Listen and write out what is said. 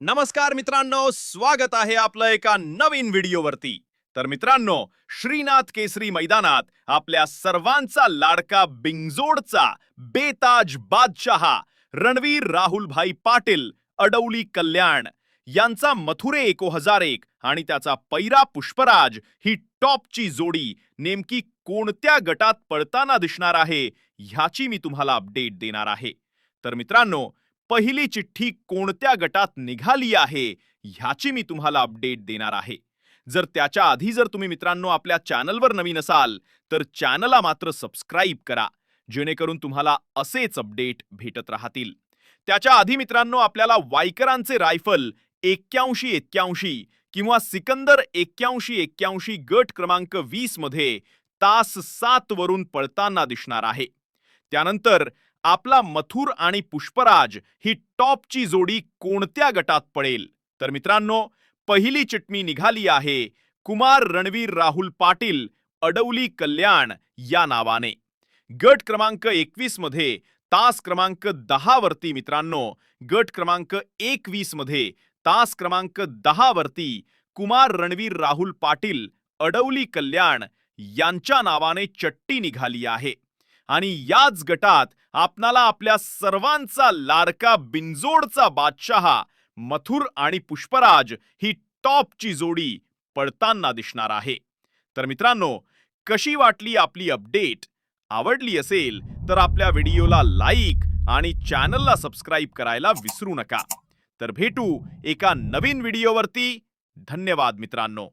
नमस्कार मित्रांनो स्वागत आहे आपलं एका नवीन व्हिडिओवरती. तर मित्रांनो श्रीनाथ केसरी मैदानात आपल्या सर्वांचा लाडका बिंगजोडचा बेताज बादशहा रणवीर राहुलभाई पाटील अडवली कल्याण यांचा मथुरे एको हजार एक आणि त्याचा पैरा पुष्पराज ही टॉपची जोडी नेमकी कोणत्या गटात पळताना दिसणार आहे ह्याची मी तुम्हाला अपडेट देणार आहे. तर मित्रांनो पहिली चिठ्ठी कोणत्या गटात निघाली आहे ह्याची मी तुम्हाला अपडेट देणार आहे. जर त्याच्या आधी जर तुम्ही मित्रांनो आपल्या चॅनलवर नवीन असाल तर चॅनलला मात्र सबस्क्राईब करा जेणेकरून तुम्हाला असेच अपडेट भेटत राहतील. त्याच्या आधी मित्रांनो आपल्याला वायकरांचे रायफल एक्क्याऐंशी एक्क्याऐंशी किंवा सिकंदर एक्क्याऐंशी एक्क्याऐंशी गट क्रमांक वीसमध्ये तास सात वरून पळताना दिसणार आहे. त्यानंतर आपला मथुर आणि पुष्पराज ही टॉपची जोडी कोणत्या गटात पडेल? तर मित्रांनो पहिली चिटणी निघाली आहे कुमार रणवीर राहुल पाटील अडवली कल्याण या नावाने. गट क्रमांक एकवीसमध्ये तास क्रमांक दहा वरती मित्रांनो गट क्रमांक एकवीसमध्ये तास क्रमांक दहा वरती कुमार रणवीर राहुल पाटील अडवली कल्याण यांच्या नावाने चट्टी निघाली आहे. आणि याच गटात आपणाला आपल्या सर्वांचा लाडका बिनजोडचा बादशहा मथुर आणि पुष्पराज ही टॉपची जोडी पडताना दिसणार आहे. तर मित्रांनो कशी वाटली आपली अपडेट? आवडली असेल तर आपल्या व्हिडिओला लाईक आणि चॅनलला सबस्क्राईब करायला विसरू नका. तर भेटू एका नवीन व्हिडिओवरती. धन्यवाद मित्रांनो.